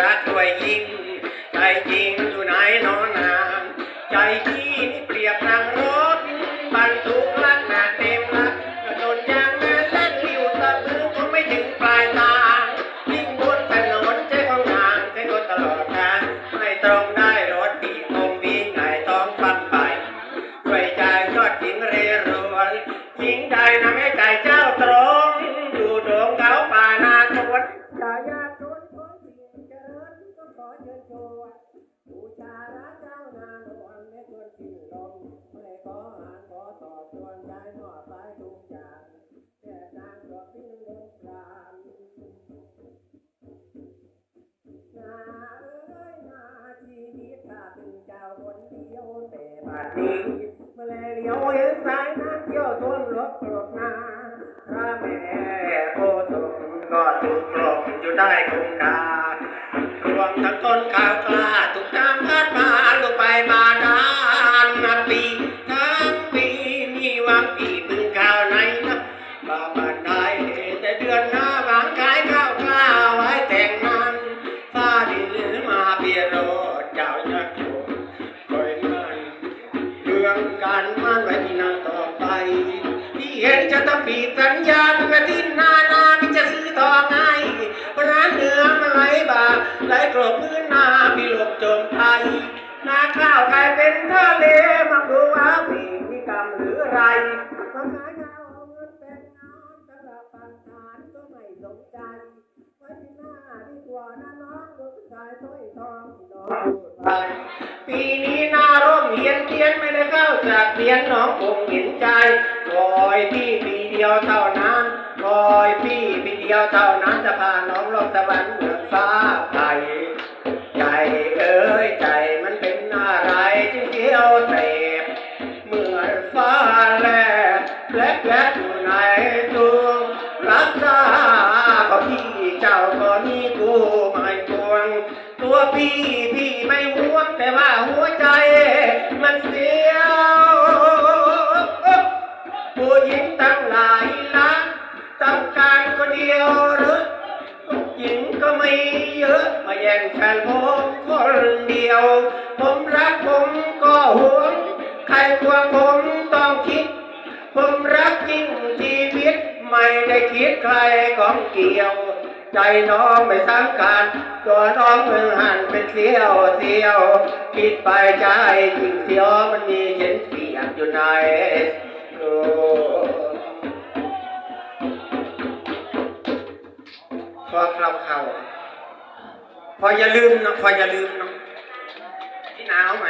รักด้วยยิ่งใจจริงอยู่ไหนนอนางใจพี่นี่เปรียบดังรถบรรทุกลักหนาเต็มลักกระโดนยางแม่เล่นลิ้วตะลึงคงไม่ถึงปลายทางวิ่งบนถนนใจของนางใจก็ตลอดทางไม่ตรงได้รถปีกคงวิ่งไงต้องฟังไปด้วยใจยอดหญิงเรรวนหญิงใดนำให้ใจเจ้า ขอเชิญชวนบูชาระเจ้านานวันไม่ควรสิ้นลมไม่ขอหานขอต่อชวนใจหมอบไปทุกอย่างแค่นางดอกที่ลงกลางนาเอ้ยนาชีวิตข้าเป็นเจ้าคนเดียวแต่บัดนี้เมาแลเลี้ยวเห็นสายน้ำเที่ยวท่วมรถกรดนาพระแม่โพธิ์ก็ถูกกลบอยู่ได้คงคา รวมทั้งต้นข้าวกล้าถูกน้ำพัดมาลงไปบาดาลนับปีทั้งปีมีหวังปีพึ่งข้าวในนะบาบานได้แต่เดือนหน้าหวังขายข้าวกล้าไว้แต่งงานฟ้าดินมาเปียโรดเจ้าจะโกรธคอยมันเรื่องการมันไว้ที่นาต่อไปที่เห็นจะต้องปีสัญญาเป็นกระทิ ลกรบพื้นนาพี่หลบจมไทยนาข้าวกลายเป็นทะเลมาดูว่าพี่มีกรรมหรือไรทำงานยาวเอาเงินแต่งงานสำหรับปานทานก็ไม่สนใจไว้ที่หน้าดีกว่านะน้องลูกชายถ้อยทองที่น้องพูดไปปีนี้หน้าร่มเหียนเทียนไม่ได้เข้าจากเทียนน้องคงเห็นใจคอยพี่ปีเดียวเท่านั้น คอยพี่ปีเดียวเท่านั้นจะพาน้องลงสวรรค์เหมือนฟ้าไทยใจเอ้ยใจมันเป็นอะไรจึงเที่ยวเตบเหมือนฟ้าแลบแลบแลบอยู่ในดวงรักษาก็พี่เจ้าก็นี่กูไม่ควรตัวพี่พี่ไม่ห่วงแต่ว่าหัวใจมันเสียวผู้หญิงตั้งหลายล้าน ต้องการคนเดียวหรือหญิงก็ไม่เยอะมาแย่งแฟนผมคนเดียว ผมรักผมก็หวง ใครควงผมต้องคิด ผมรักจริงชีวิตไม่ได้คิดใครของเกี่ยว ใจน้องไม่สังการตัวน้องมือหันเป็นเสียวเสียว คิดไปใจจริงเสียวมันมีเห็นเสียงอยู่ใน เขาพออย่าลืมนะพออย่าลืมนะที่หนาวไหม